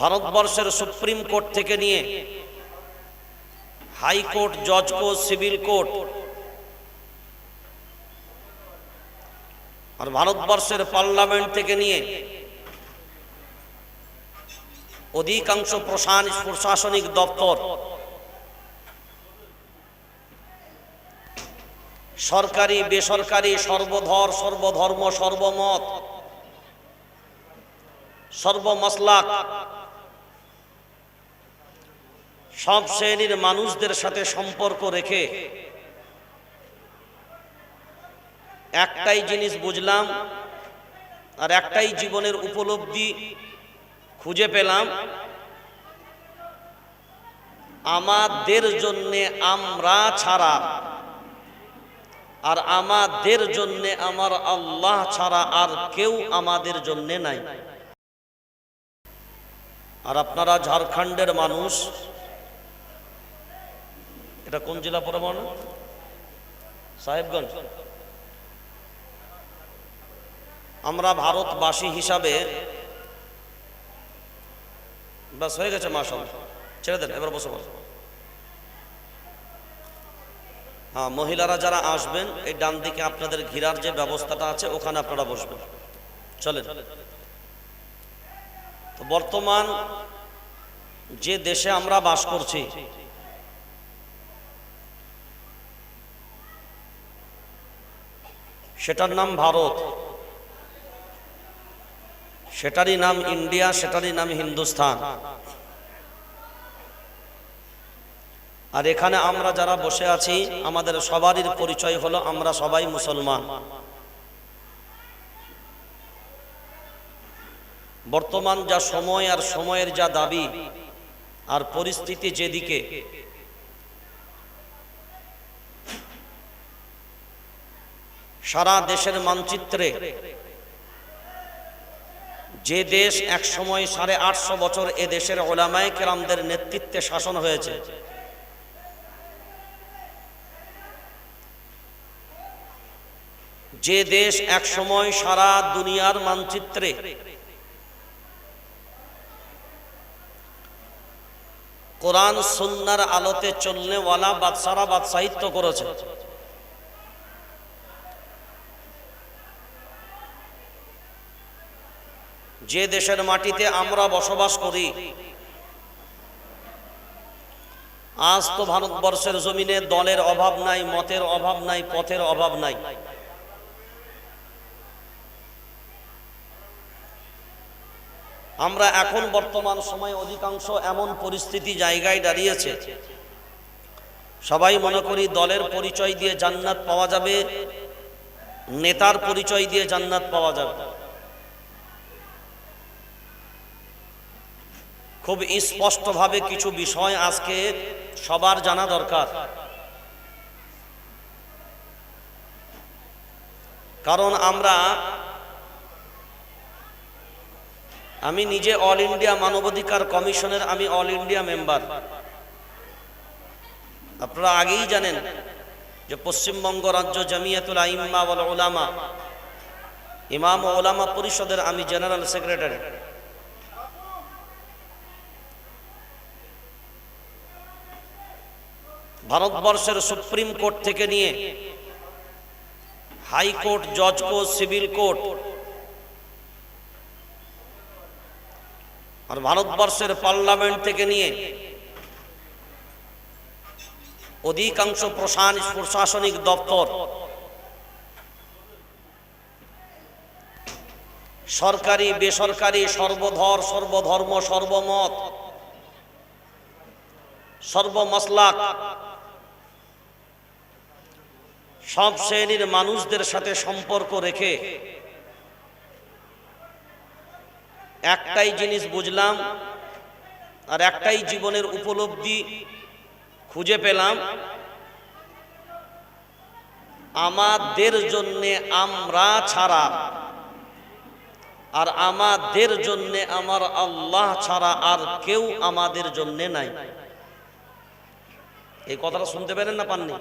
ভারতবর্ষের supreme court থেকে নিয়ে হাইকোর্ট জজ কোর্ট, সিভিল কোর্ট আর ভারতবর্ষের পার্লামেন্ট থেকে নিয়ে অধিকাংশ প্রশাসনিক দপ্তর সরকারি, বেসরকারি, সর্বধর, সর্বধর্ম, সর্বমত, সর্বমসলাক সব শ্রেণির মানুষদের সাথে সম্পর্ক রেখে একটাই জিনিস বুঝলাম আর একটাই জীবনের উপলব্ধি খুঁজে পেলাম, আমাদের জন্যে আমরা ছাড়া আর আমাদের জন্যে আমার আল্লাহ ছাড়া আর কেউ আমাদের জন্যে নাই। আর আপনারা ঝাড়খণ্ডের মানুষ এটা কোন জেলা পরে মানে সাহেবগঞ্জ। আমরা ভারতবাসী হিসাবে ব্যাস হয়ে গেছে মাসল ছেড়ে দেন, এবার বসে বসে। হ্যাঁ মহিলারা যারা আসবেন, এই ডান দিকে আপনাদের ঘিরার যে ব্যবস্থাটা আছে, ওখানে আপনারা বসবেন। চলেন। তো বর্তমান যে দেশে আমরা বাস করছি সেটার নাম ভারত। সেটারই নাম ইন্ডিয়া, সেটারই নাম হিন্দুস্তান আর এখানে আমরা যারা বসে আছি, আমাদের সবারই পরিচয় হলো আমরা সবাই মুসলমান। বর্তমান যা সময় আর সময়ের যা দাবি, আর পরিস্থিতি যেদিকে সারা দেশের মানচিত্রে যে দেশ এক সময় সাড়ে আটশো বছর এ দেশের ওলামায় কেরামদের নেতৃত্বে শাসন হয়েছে, যে দেশ এক সময় সারা দুনিয়ার মানচিত্রে কোরআন সুন্নার আলোতে চলনেওয়ালা বাদশারা বাদশাহিত্য করেছে। যে দেশের মাটিতে আমরা বসবাস করি, আজ তো ভারতবর্ষের জমিনে দলের অভাব নাই, মতের অভাব নাই, পথের অভাব নাই। আমরা এখন বর্তমান সময়ে অধিকাংশ এমন পরিস্থিতি জায়গায় দাঁড়িয়েছে। সবাই মনে করি দলের পরিচয় দিয়ে জান্নাত পাওয়া যাবে, নেতার পরিচয় দিয়ে জান্নাত পাওয়া যাবে। খুব স্পষ্টভাবে কিছু বিষয় আজকে সবার জানা দরকার। কারণ আমরা আমি নিজে অল ইন্ডিয়া মানবাধিকার কমিশনের আমি অল ইন্ডিয়া মেম্বার। আপনারা আগেই জানেন যে পশ্চিমবঙ্গ রাজ্য জামিয়াতুল আইম্মা ওলামা ইমাম ওলামা পরিষদের আমি জেনারেল সেক্রেটারি। ভারতবর্ষের সুপ্রিম কোর্ট থেকে নিয়ে হাইকোর্ট জজ কোর্ট, সিভিল কোর্ট আর ভারতবর্ষের পার্লামেন্ট থেকে নিয়ে অধিকাংশ প্রশাসনিক দপ্তর সরকারি, বেসরকারি, সর্বধর, সর্বধর্ম, সর্বমত, সর্বমসলাক সব শ্রেণির মানুষদের সাথে সম্পর্ক রেখে একটাই জিনিস বুঝলাম আর একটাই জীবনের উপলব্ধি খুঁজে পেলাম, আমাদের জন্যে আমরা ছাড়া আর আমাদের জন্যে আমার আল্লাহ ছাড়া আর কেউ আমাদের জন্যে নাই। এই কথাটা শুনতে পেরেন না পাননি?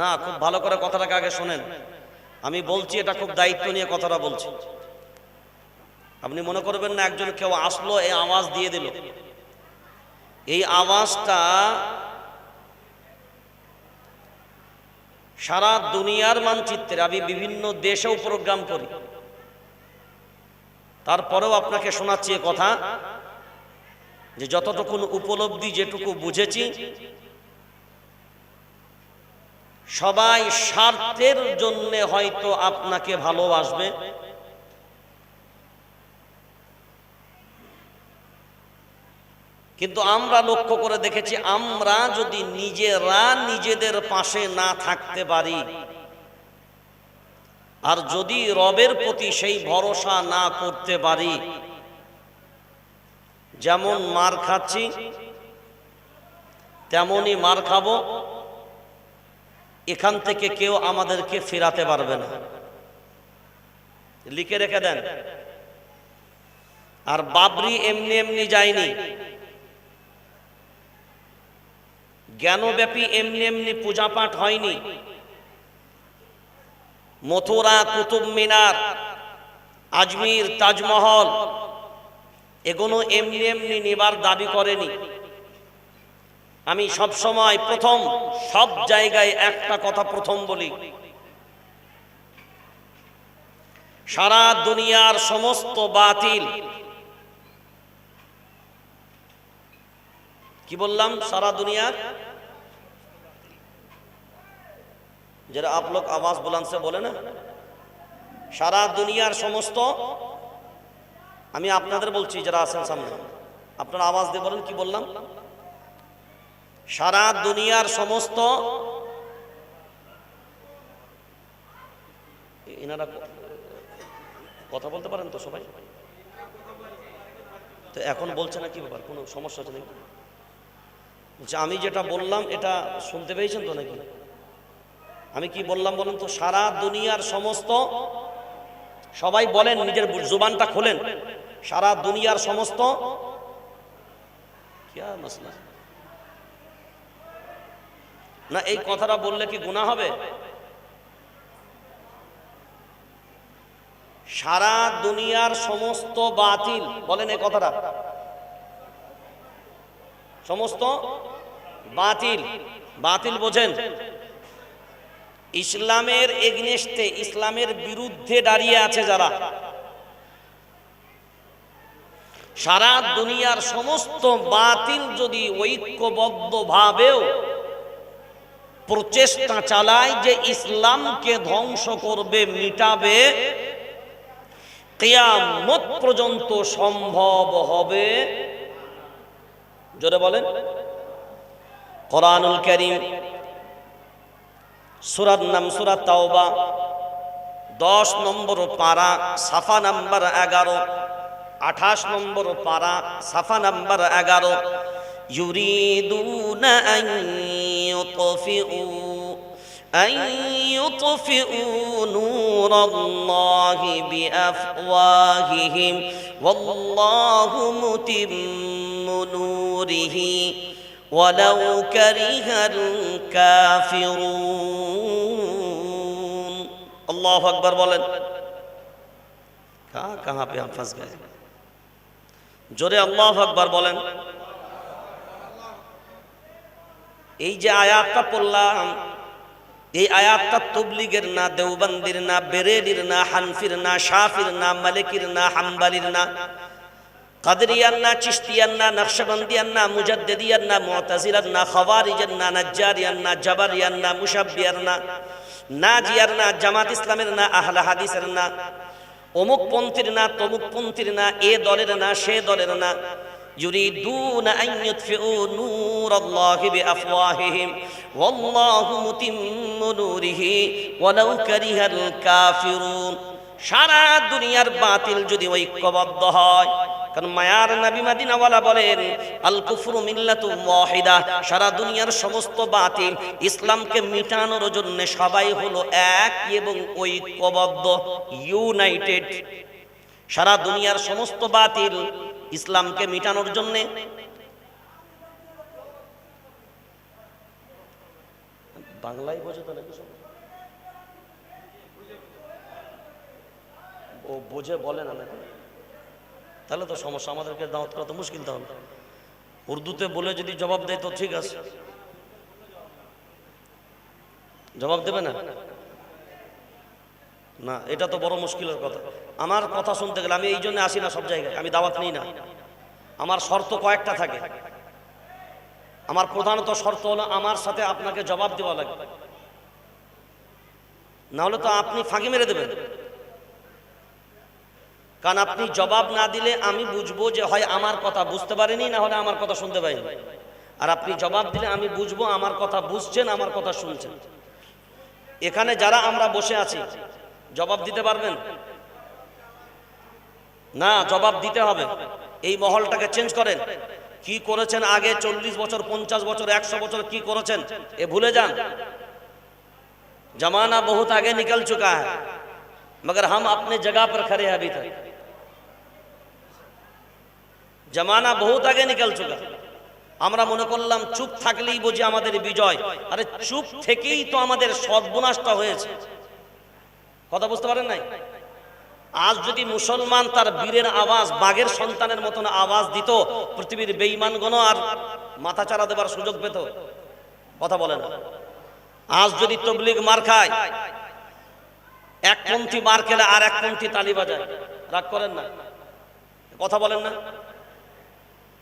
না, খুব ভালো করে কথাটাকে আগে শোনেন। আমি বলছি, এটা খুব দায়িত্ব নিয়ে কথাটা বলছি। আপনি মনে করবেন না, একজন কেউ আসলো, এই আওয়াজ দিয়ে দিল। এই আওয়াজটা সারা দুনিয়ার মানচিত্রে, আমি বিভিন্ন দেশেও প্রোগ্রাম করি। তারপরেও আপনাকে শোনাচ্ছি কথা, যে যতটুকুন উপলব্ধি যেটুকু বুঝেছি সবাই স্বার্থের জন্যে হয়তো আপনাকে ভালোবাসবে। কিন্তু আমরা লক্ষ্য করে দেখেছি, আমরা যদি নিজেরা নিজেদের পাশে না থাকতে পারি, আর যদি রবের প্রতি সেই ভরসা না করতে পারি, যেমন মার খাচ্ছি, তেমনই মার খাব। এখান থেকে কেউ আমাদেরকে ফেরাতে পারবে না। লিখে রেখে দেন। আর বাবরি এমনি এমনি যায়নি। জ্ঞানব্যাপী এমনি এমনি পূজা পাঠ হয়নি। মথুরা, কুতুব মিনার, আজমির, তাজমহল, এগুলো এমনি এমনি নেবার দাবি করেনি। আমি সব সময় প্রথম, সব জায়গায় একটা কথা প্রথম বলি। সারা দুনিয়ার সমস্ত বাতিল। কি বললাম? সারা দুনিয়ার? যারা আপ লোক আওয়াজ বুলানসে বলে না? সারা দুনিয়ার সমস্ত? আমি আপনাদের বলছি, যারা আছেন সামনে। আপনারা আওয়াজ দিয়ে বলেন, কি বললাম? সারা দুনিয়ার সমস্ত এনারা কথা বলতে পারেন তো সবাই? তো এখন বলছে না কি ব্যাপার? কোনো সমস্যা আছে নাকি? বলছে, আমি যেটা বললাম, এটা শুনতে পেয়েছেন তো নাকি? আমি কি বললাম বলুন তো, সারা দুনিয়ার সমস্ত সবাই বলেন, নিজের জুবানটা খোলেন। সারা দুনিয়ার সমস্ত কিয়া মশলা? না, এই কথাটা বললে কি গুণা হবে? সারা দুনিয়ার সমস্ত বাতিল, বলেন এই কথাটা। সমস্ত বাতিল বাতিল বোঝেন। ইসলামের এগনেস্টে, ইসলামের বিরুদ্ধে দাঁড়িয়ে আছে যারা। সারা দুনিয়ার সমস্ত বাতিল যদি ঐক্যবদ্ধ ভাবেও প্রচেষ্টা চালায় যে ইসলামকে ধ্বংস করবে, মিটাবে, কেয়ামত পর্যন্ত সম্ভব হবে। জোরে বলেন। কোরআনুল করিম সুরাত নাম সুরাত তাওবা, দশ নম্বর পারা, সাফা নাম্বার এগারো, আঠাশ নম্বর পারা, সাফা নাম্বার এগারো। ইউরিদুনা يطفئوا أن يطفئوا نور الله بأفواههم والله متم نوره ولو كره الكافرون الله أكبر بولن کہاں کہاں پہ ہم پھنس گئے جورے اللہ اکبر بولیں এই যে আয়াতটা পড়লাম, এই আয়াতটা তবলিগের না, দেওবন্দির না, বেরেলির না, হানফির না, শাফির না, মালিকির না, হাম্বালির না, কাদরিয়ার না চিস্তিয়ার না, নকশবন্দিয়ার না, মুজাদ্দিদিয়ার না মুতাজিলার না, খওয়ারিজের না, নাজ্জারিয়ার না, জাবারিয়ার না মুসাব্বিয়ার না, নাজিয়ার না, জামাত ইসলামের না, আহলা হাদিসের না অমুক না তমুক পন্থীর না, এ দলের না, সে দলের না يريدون أن يطفئوا نور الله بأفواههم والله متم نوره ولو كره الكافرون সারা দুনিয়ার বাতিল যদি ঐক্যবদ্ধ হয় কারণ মায়ার নবী মাদিনাওয়ালা বলেন আল কুফরু মিল্লাতু ওয়াহিদা সারা দুনিয়ার সমস্ত বাতিল ইসলামকে মিটানোর জন্য সবাই হলো এক এবং ঐক্যবদ্ধ ইউনাইটেড সারা দুনিয়ার সমস্ত বাতিল ইসলামকে মিটানোর জন্যে। বাংলায় বোঝে তো নাকি সব? ও বোঝে, বলে না নাকি? তাহলে তো সমস্যা, আমাদেরকে দাওয়াত করা তো মুশকিল তাহলে। উর্দুতে বলে যদি জবাব দেয় তো ঠিক আছে। জবাব দেবে না? না, এটা তো বড় মুশকিলের কথা। আমার কথা শুনতে গেলে আমি এই জন্য আসি না সব জায়গায়, আমি দাওয়াত নিই না। আমার শর্ত কয়েকটা থাকে। আমার প্রধানত শর্ত হলো আমার সাথে আপনাকে জবাব দেওয়া লাগে। না হলে তো আপনি ফাঁকি মেরে দেবেন। কারণ আপনি জবাব না দিলে আমি বুঝব যে হয় আমার কথা বুঝতে পারেনি, না হলে আমার কথা শুনতে পাইনি আর আপনি জবাব দিলে আমি বুঝব আমার কথা বুঝছেন, আমার কথা শুনছেন। এখানে যারা আমরা বসে আছি জবাব দিতে পারবেন না জবাব দিতে হবে এই মহলটাকে চেঞ্জ করেন কি করেছেন আগে চল্লিশ বছর পঞ্চাশ বছর একশো বছর কি করেছেন এ ভুলে যান जमाना बहुत आगे निकल चुका है मगर हम अपने जगह पर खड़े हैं अभी तक জমানা বহুত আগে নিকাল চুকা আমরা মনে করলাম চুপ থাকলেই বুঝি আমাদের বিজয় আরে চুপ থেকেই তো আমাদের সর্বনাশটা হয়েছে কথা বুঝতে পারেন নাই? আজ যদি মুসলমান তার বীরের আওয়াজ বাঘের সন্তানের মতন আওয়াজ দিত, পৃথিবীর বেঈমানগণ আর মাথা চারা দেবার সুযোগ পেত। কথা বলেন আজ যদি তবলিগ মার খায়, এক পন্থী মার খেলে আর এক পন্থী তালি বাজায়। রাগ করেন না? কথা বলেন না?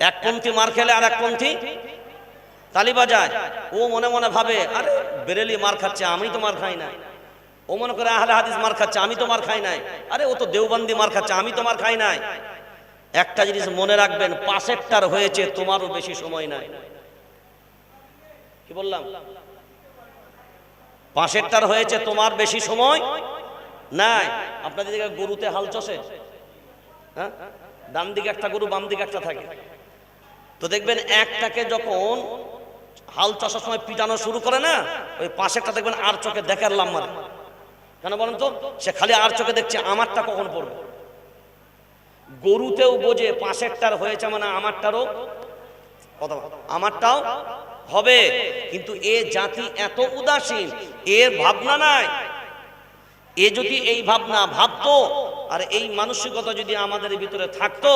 এক পন্থী মার খেলে আর এক পন্থী তালি বাজায়। ও মনে মনে ভাবে, আরে বেরেলি মার খাচ্ছে, আমি তো মার খাই না। ও মনে করে আহলে হাদিস মার খাচ্ছে, আমি তো মার খাই নাই। আরে ও তো দেওবন্দি মার খাচ্ছে, আমি তো মার খাই নাই। একটা জিনিস মনে রাখবেন, পাশেরটার হয়েছে, তোমারও বেশি সময় নাই। কি বললাম? পাশেরটার হয়েছে, তোমার বেশি সময় নাই। আপনাদের দিকে গরুতে হাল চষে? হ্যাঁ? ডান দিকে একটা গরু বাম দিকে একটা থাকে। তো দেখবেন, একটাকে যখন হাল চষার সময় পিটানো শুরু করে না, ওই পাশেরটা দেখবেন আর চোখে দেখার লাম মারে কেন বলেন তো? সে খালি আর চোখে দেখছে আমারটা কখন পড়বে? গরুতেও বোঝে পাশেরটার হয়েছে মানে আমারটারও আমারটাও হবে। কিন্তু এ জাতি এত উদাসীন, এর ভাবনা নাই। এ যদি এই ভাবনা ভাবতো আর এই মানসিকতা যদি আমাদের ভিতরে থাকতো,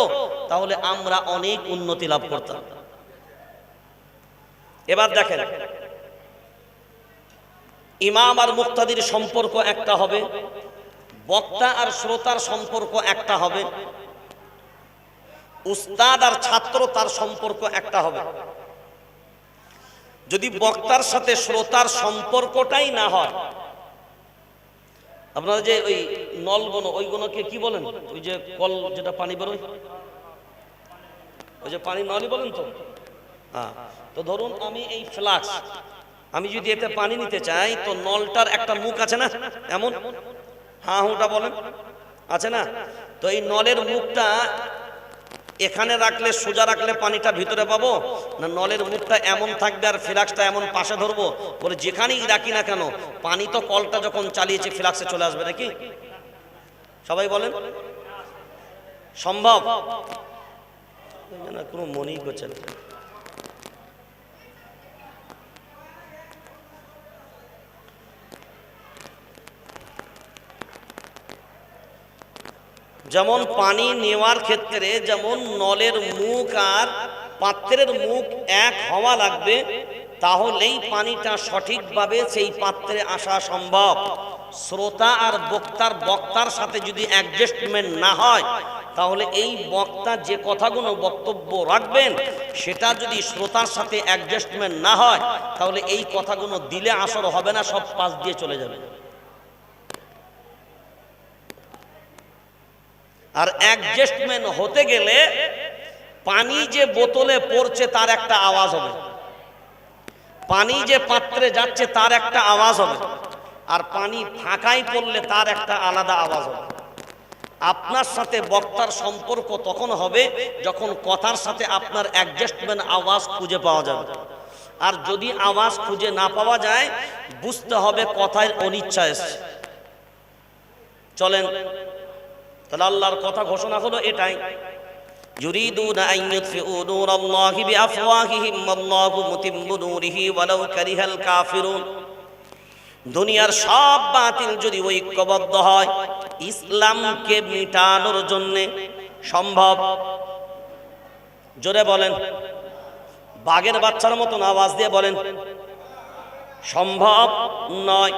তাহলে আমরা অনেক উন্নতি লাভ করতাম। এবার দেখেন ইমাম আর মুক্তাদির সম্পর্ক একটা হবে, বক্তা আর শ্রোতার সম্পর্ক একটা হবে, উস্তাদ আর ছাত্র তার সম্পর্ক একটা হবে। যদি বক্তার সাথে শ্রোতার সম্পর্কটাই না হয়, আপনারা যে ওই নলগুলো ওইগুলোকে কি বলেন? ওই যে কল যেটা পানি বেরোয়? ওই যে পানি, নলই বলেন তো? হ্যাঁ তো ধরুন আমি এই ফ্লাক্স আমি যদি এতে পানি নিতে চাই, তো নলটার একটা মুখ আছে না? এমন? হ্যাঁ হুটা বলেন। আছে না? তো এই নলের মুখটা এখানে রাখলে, সোজা রাখলে পানিটা ভিতরে পাবো? না নলের মুখটা এমন থাকবে আর ফ্লাক্সটা এমন পাশে ধরবো? বলে যেখানেই রাখি না কেন, পানি তো কলটা যখন চালিয়েছে, ফ্লাক্সে চলে আসবে নাকি? সবাই বলেন। সম্ভব? কোনো মনেই করছে না। যেমন পানি নেওয়ার ক্ষেত্রে যেমন নলের মুখ আর পাত্রের মুখ এক হওয়া লাগবে, তাহলেই পানিটা সঠিকভাবে সেই পাত্রে আসা সম্ভব। শ্রোতা আর বক্তার বক্তার সাথে যদি অ্যাডজাস্টমেন্ট না হয়, তাহলে এই বক্তা যে কথাগুলো বক্তব্য রাখবেন, সেটা যদি শ্রোতার সাথে অ্যাডজাস্টমেন্ট না হয়, তাহলে এই কথাগুলো দিলে আসর হবে না, সব পাশ দিয়ে চলে যাবে। আর অ্যাডজাস্টমেন্ট হতে গেলে পানি যে বোতলে পড়ছে তার একটা আওয়াজ হবে। পানি যে পাত্রে যাচ্ছে তার একটা আওয়াজ হবে। আর পানি ফাঁকাই পড়লে তার একটা আলাদা আওয়াজ হবে। আপনার সাথে বক্তার সম্পর্ক তখন হবে যখন কথার সাথে আপনার অ্যাডজাস্টমেন্ট আওয়াজ খুঁজে পাওয়া যাবে। আর যদি আওয়াজ খুঁজে না পাওয়া যায়, বুঝতে হবে কথায় অনিচ্ছা এসছে। চলেন তাহলে আল্লাহর কথা ঘোষণা হলো এটাই يريدون أن يطفئوا نور الله بأفواههم والله متم نوره ولو كره الكافرون দুনিয়ার সব বাতিল যদি ঐক্যবদ্ধ হয় ইসলামকে মিটানোর জন্যে সম্ভব জোরে বলেন বাঘের বাচ্চার মতন আওয়াজ দিয়ে বলেন সম্ভব নয়